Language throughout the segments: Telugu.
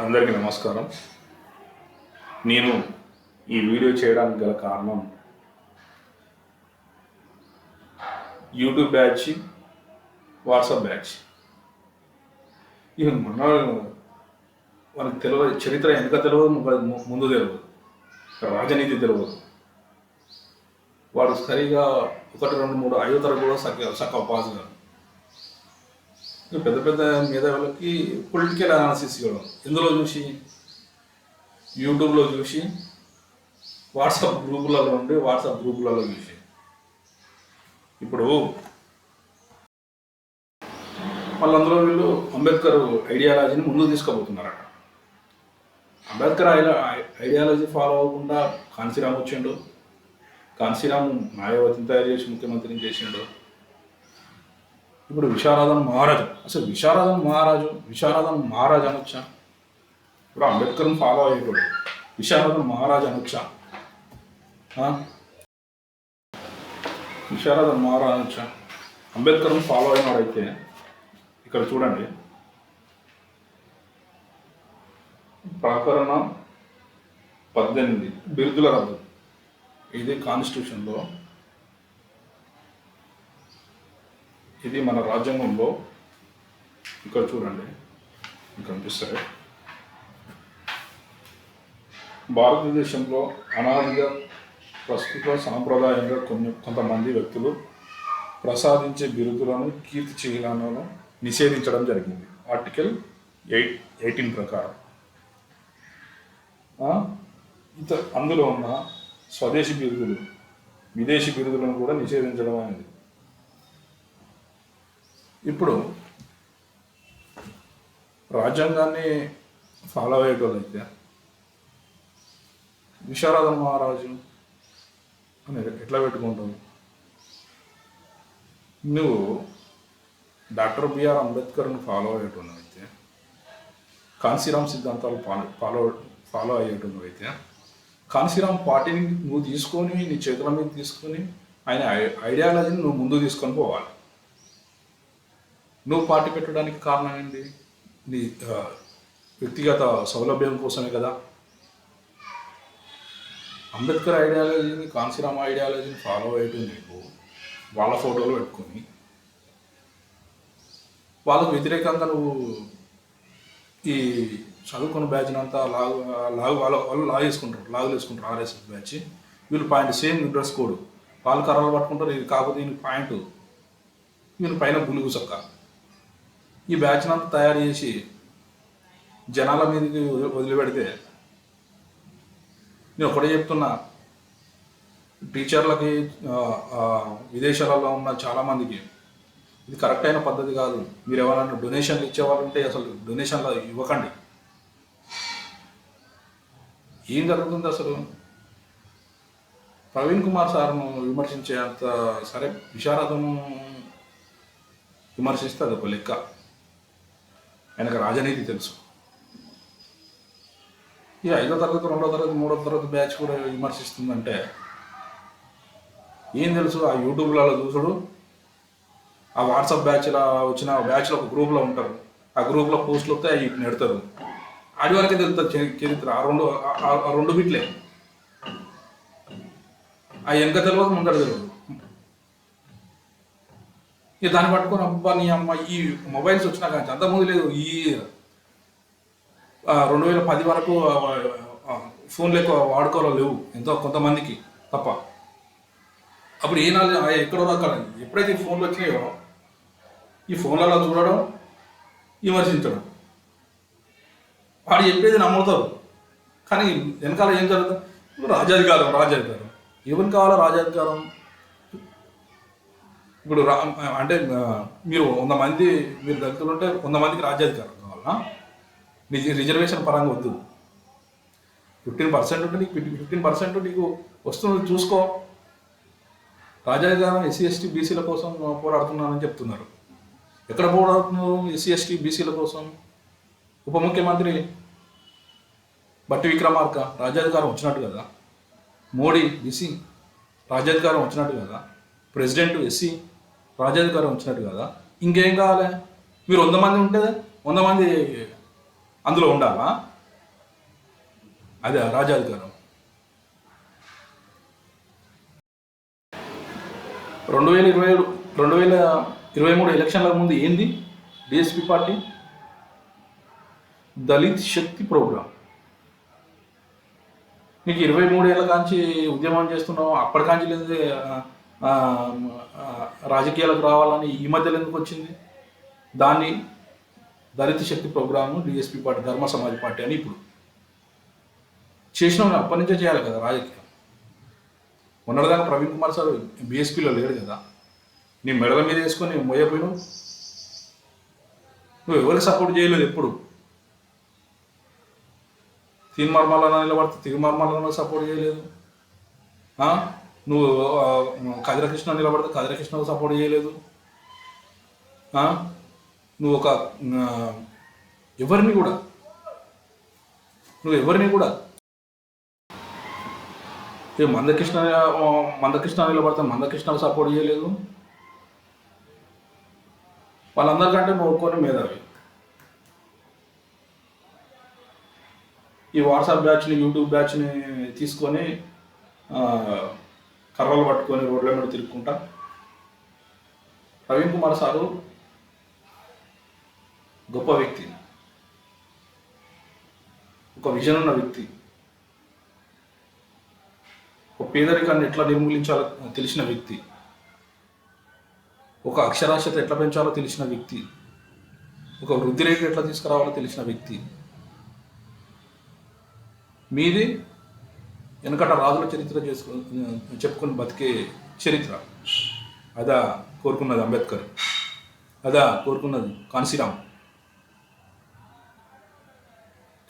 అందరికీ నమస్కారం. నేను ఈ వీడియో చేయడానికి గల కారణం యూట్యూబ్ బ్యాచ్ వాట్సాప్ బ్యాచ్. ఇవి మన మనకు తెలియదు చరిత్ర ఎంత తెలియదు ముందు తెలియదు. రాజనీతి తెలియదు. వాడు సరిగా ఒకటి రెండు మూడు ఐదో తరగతి కూడా సక్క సక్క పాస్ కాదు పెద్ద పెద్ద మేధావులకి పొలిటికల్ అనాలిసిస్ ఇవ్వడం. ఎందులో చూసి? యూట్యూబ్లో చూసి? వాట్సాప్ గ్రూపులలో ఉండి వాట్సాప్ గ్రూపులలో చూసి. ఇప్పుడు వాళ్ళందరూ వీళ్ళు అంబేద్కర్ ఐడియాలజీని ముందుకు తీసుకోబోతున్నారట అంబేద్కర్ ఐడియాలజీ ఫాలో అవ్వకుండా కాన్సీరామ్ వచ్చిండు. కాన్సీరామ్ మాయావతిని తయారు చేసి ముఖ్యమంత్రిని చేసిండు. ఇప్పుడు విశారదన్ మహారాజు. అసలు విశారదన్ మహారాజు విశారదన్ మహారాజు అనొచ్చా? ఇప్పుడు అంబేద్కర్ని ఫాలో అయ్యేటోడు. విశారదన్ మహారాజు అనొచ్చా? ఆ? విశారదన్ మహారాజు అనొచ్చా? అంబేద్కర్ని ఫాలో అయినాడైతే ఇక్కడ చూడండి. ప్రకరణం పద్దెనిమిది. బిరుదుల రద్దు. ఇది కాన్స్టిట్యూషన్లో ఇది మన రాజ్యాంగంలో ఇక్కడ చూడండి. కనిపిస్తాయి భారతదేశంలో అనాదిగా ప్రస్తుత సాంప్రదాయంగా కొన్ని కొంతమంది వ్యక్తులు ప్రసాదించే బిరుదులను కీర్తి చిహ్నాలను నిషేధించడం జరిగింది. ఆర్టికల్ ఎయిట్ ఎయిటీన్ ప్రకారం. ఆ, ఇత అందులో ఉన్న స్వదేశీ బిరుదులు విదేశీ బిరుదులను కూడా నిషేధించడం అనేది ఇప్పుడు రాజ్యాంగాన్ని ఫాలో అయ్యేటోళ్ళైతే విశారద మహారాజు అని ఎట్లా పెట్టుకుంటావు నువ్వు డాక్టర్ బిఆర్ అంబేద్కర్ని ఫాలో అయ్యేటోళ్ళు అయితే కాన్సీరామ్ సిద్ధాంతాలు ఫాలో ఫాలో ఫాలో అయితే కాన్సీరామ్ పార్టీని నువ్వు తీసుకొని నీ చేతుల మీద తీసుకొని ఆయన ఐ- ఐడియాలజీని నువ్వు ముందు తీసుకొని పోవాలి. నువ్వు పార్టీ పెట్టడానికి కారణం ఏంటి? నీ వ్యక్తిగత సౌలభ్యం కోసమే కదా. అంబేద్కర్ ఐడియాలజీని కాన్సీరామ్ ఐడియాలజీని ఫాలో అయ్యటం నీకు వాళ్ళ ఫోటోలు పెట్టుకొని వాళ్ళకు వ్యతిరేకంగా నువ్వు ఈ చదువుకున్న బ్యాచ్ అంతా లాగు లాగు వాళ్ళ వాళ్ళు లాగు వేసుకుంటారు లాగులు వేసుకుంటారు ఆర్ఎస్ఎస్ బ్యాచ్. వీళ్ళు పాయింట్ సేమ్ డ్రెస్ కోడ్. వాళ్ళు కర్రలు పట్టుకుంటారు ఇది కాకపోతే దీనికి పాయింట్. వీళ్ళు పైన బులుగు చక్క. ఈ బ్యాచ్ని అంతా తయారు చేసి జనాల మీదకి వదిలి- వదిలిపెడితే నేను ఒకటే చెప్తున్నా. టీచర్లకి విదేశాలలో ఉన్న చాలామందికి ఇది కరెక్ట్ అయిన పద్ధతి కాదు. మీరు ఎవరైనా డొనేషన్లు ఇచ్చేవాళ్ళుంటే అసలు డొనేషన్లు ఇవ్వకండి. ఏం జరుగుతుంది అసలు? ప్రవీణ్ కుమార్ సార్ను విమర్శించే అంత సరే విశారదను విమర్శిస్తే అది ఒక లెక్క. ఆయనకు రాజనీతి తెలుసు. ఈ ఐదో తరగతి రెండో తరగతి మూడో తరగతి బ్యాచ్ కూడా విమర్శిస్తుందంటే ఏం తెలుసు? ఆ యూట్యూబ్లలో చూసుడు. ఆ వాట్సాప్ బ్యాచ్లో వచ్చిన బ్యాచ్లో ఒక గ్రూప్లో ఉంటారు. ఆ గ్రూప్లో పోస్టులు వస్తే అవి నెడతారు అది వరకే తెలుస్తుంది చరిత్ర. ఆ రెండు ఆ- ఆ రెండు బిట్లే. ఆ వెనక తెలియదు ముందర తెలియదు ఇక దాన్ని పట్టుకొని అబ్బా నీ అమ్మ ఈ మొబైల్స్ వచ్చినా కానీ అంతకుముందు లేదు. ఈ రెండు వేల పది వరకు ఫోన్లు ఎక్కువ వాడుకోవాలో లేవు. ఎంతో కొంతమందికి తప్ప. అప్పుడు ఏ నాలుగు ఎక్కడో అక్కడ ఎప్పుడైతే ఈ ఫోన్లు వచ్చినాయో ఈ ఫోన్లలో చూడడం విమర్శించడం. వాడు చెప్పేది నమ్ముతారు. కానీ వెనకాల ఏం జరుగుతుంది? రాజాధికారం రాజాధికారం. ఎవరికి కావాలో రాజాధికారం ఇప్పుడు రా అంటే మీరు వంద మంది మీరు దళితులు ఉంటే వంద మందికి రాజ్యాధికారం కావాలా నిజ రిజర్వేషన్ పరంగా వద్దు. ఫిఫ్టీన్ పర్సెంట్ ఉంటే నీకు ఫిఫ్టీన్ పర్సెంట్ నీకు వస్తున్నది చూసుకో. రాజాధికారం ఎస్సీ ఎస్టీ బీసీల కోసం పోరాడుతున్నానని చెప్తున్నారు. ఎక్కడ పోరాడుతున్నారు? ఎస్సీ ఎస్టీ బీసీల కోసం. ఉప ముఖ్యమంత్రి బట్టి విక్రమార్క రాజ్యాధికారం వచ్చినట్టు కదా. మోడీ బీసీ రాజ్యాధికారం వచ్చినట్టు కదా. ప్రెసిడెంట్ ఎస్సీ రాజాధికారం వచ్చినట్టు కదా. ఇంకేం కావాలి? మీరు వంద మంది ఉంటే వంద మంది అందులో ఉండాలా? అదే రాజాధికారం రెండు వేల ఇరవై రెండు వేల ఇరవై మూడు ఎలక్షన్ల ముందు ఏంది? DSP party Dalit Shakti program. నీకు ఇరవై మూడేళ్ళ కాంచి ఉద్యమం చేస్తున్నావు అప్పటికాంచి లేదు రాజకీయాలకు రావాలని ఈ మధ్యలో ఎందుకు వచ్చింది? దాన్ని Dalit Shakti program DSP party Dharma Samaj party అని ఇప్పుడు చేసిన అప్పటి నుంచే చేయాలి కదా రాజకీయం. మొన్నటిదాకా ప్రవీణ్ కుమార్ సార్ బీఎస్పీలో లేడు కదా. నీ మెడల మీద వేసుకొని మోయపోయినావు నువ్వు ఎవరికి సపోర్ట్ చేయలేదు ఎప్పుడు? తీర్మార్మాలను నిలబడితే తీర్మార్మాలను సపోర్ట్ చేయలేదు. నువ్వు కదిరకృష్ణ నిలబడితే కదిరకృష్ణకు సపోర్ట్ చేయలేదు. నువ్వు ఒక ఎవరిని కూడా నువ్వు ఎవరిని కూడా ఏ మందకృష్ణ మందకృష్ణ నిలబడితే మందకృష్ణకు సపోర్ట్ చేయలేదు. వాళ్ళందరికంటే నువ్వు ఒక్కొని మేధావి. ఈ వాట్సాప్ బ్యాచ్ని యూట్యూబ్ బ్యాచ్ని తీసుకొని కర్రలు పట్టుకొని రోడ్ల మీద తిరుక్కుంటా ప్రవీణ్ కుమార్ సారు గొప్ప వ్యక్తి. ఒక విజన్ ఉన్న వ్యక్తి. ఒక పేదరికాన్ని ఎట్లా నిర్మూలించాలో తెలిసిన వ్యక్తి. ఒక అక్షరాస్యత ఎట్లా పెంచాలో తెలిసిన వ్యక్తి. ఒక వృద్ధి రేటు ఎట్లా తీసుకురావాలో తెలిసిన వ్యక్తి. మీది వెనకట రాజుల చరిత్ర చేసుకుని చెప్పుకొని బతికే చరిత్ర. అదా కోరుకున్నది అంబేద్కర్. అదా కోరుకున్నది కాన్సీరామ్.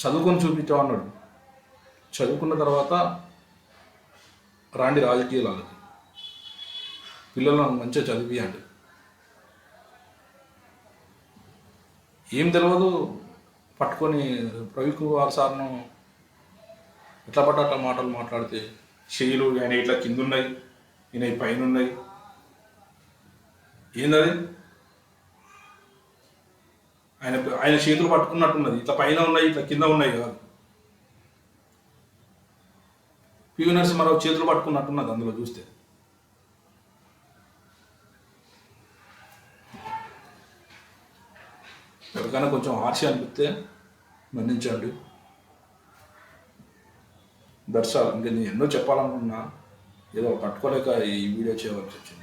చదువుకొని చూపించావు అన్నాడు చదువుకున్న తర్వాత రాండి రాజకీయాలకి. పిల్లలను మంచిగా చదివియండి. ఏం తెలియదు పట్టుకొని ప్రవీణ్ కుమార్ సార్ను ఎట్లా పట్ట అట్లా మాటలు మాట్లాడితే చెయ్యలు ఆయన ఇట్లా కింద ఉన్నాయి ఈయన పైన ఉన్నాయి ఏందది? ఆయన ఆయన చేతులు పట్టుకున్నట్టున్నది. ఇట్లా పైన ఉన్నాయి ఇట్లా కింద ఉన్నాయి కాదు. పివి నరసింహారావు చేతులు పట్టుకున్నట్టున్నది అందులో చూస్తే. ఎవరికైనా కొంచెం ఆర్షి అనిపిస్తే మన్నించండి. దర్శాలు ఇంకా నేను ఎన్నో చెప్పాలనుకున్నా ఏదో పట్టుకోలేక ఈ వీడియో చేయవలసి వచ్చింది.